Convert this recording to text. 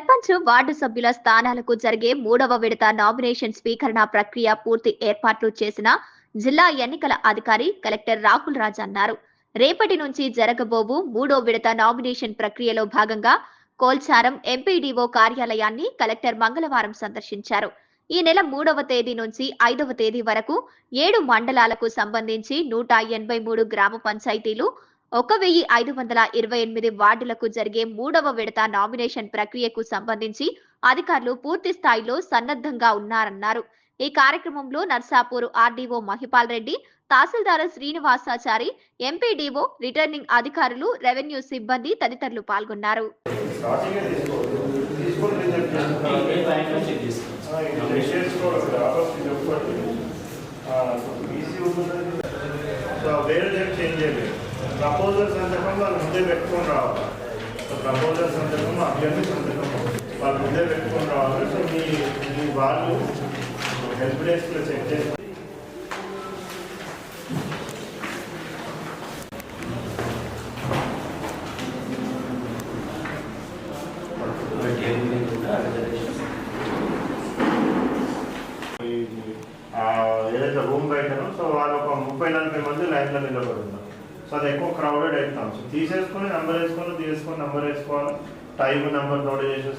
Sarpanch ward సభ్యుల స్థానాలకు జరిగే మూడవ విడత నామినేషన్ స్వీకరణ ప్రక్రియ పూర్తి ఏర్పాట్లు చేసిన జిల్లా ఎన్నికల అధికారి కలెక్టర్ రాహుల్ రాజ్ అన్నారు. రేపటి నుంచి జరగబోవు మూడో విడత నామినేషన్ ప్రక్రియలో భాగంగా కోల్చారం ఎంపీడీఓ కార్యాలయాన్ని కలెక్టర్ మంగళవారం సందర్శించారు. ఈ నెల మూడవ తేదీ నుంచి ఐదవ తేదీ వరకు ఏడు మండలాలకు సంబంధించి నూట ఎనభై మూడు గ్రామ పంచాయతీలు ఒక వెయ్యి ఐదు వందల ఇరవై ఎనిమిది వార్డులకు జరిగే మూడవ విడత నామినేషన్ ప్రక్రియకు సంబంధించి అధికారులు పూర్తి స్థాయిలో సన్నద్ధంగా ఉన్నారన్నారు. ఈ కార్యక్రమంలో Narsapur RDO Mahipal Reddy tahsildar Srinivasachari MPDO returning అధికారులు రెవెన్యూ సిబ్బంది తదితరులు పాల్గొన్నారు. వేరే చేంజ్ చేయలేదు. ప్రపోజల్ సంతకం వాళ్ళు ముందే పెట్టుకొని రావాలి. సో ప్రపోజల్ సంతకం అభ్యర్థి సంతకం వాళ్ళు ముందే పెట్టుకొని రావాలి. సో మీ మీ వాళ్ళు హెల్ప్ డెస్క్లో చెక్ చేసి ఏదైతే రూమ్ బయటనో సో వాళ్ళు ఒక ముప్పై నలభై మంది లైన్లో నిలబడి ఉన్నారు. సో అది ఎక్కువ క్రౌడెడ్ అవుతాం సో తీసేసుకొని నెంబర్ వేసుకొని తీసేసుకొని నెంబర్ వేసుకోవాలి. టైం నెంబర్ నోట్ చేసేసుకొని.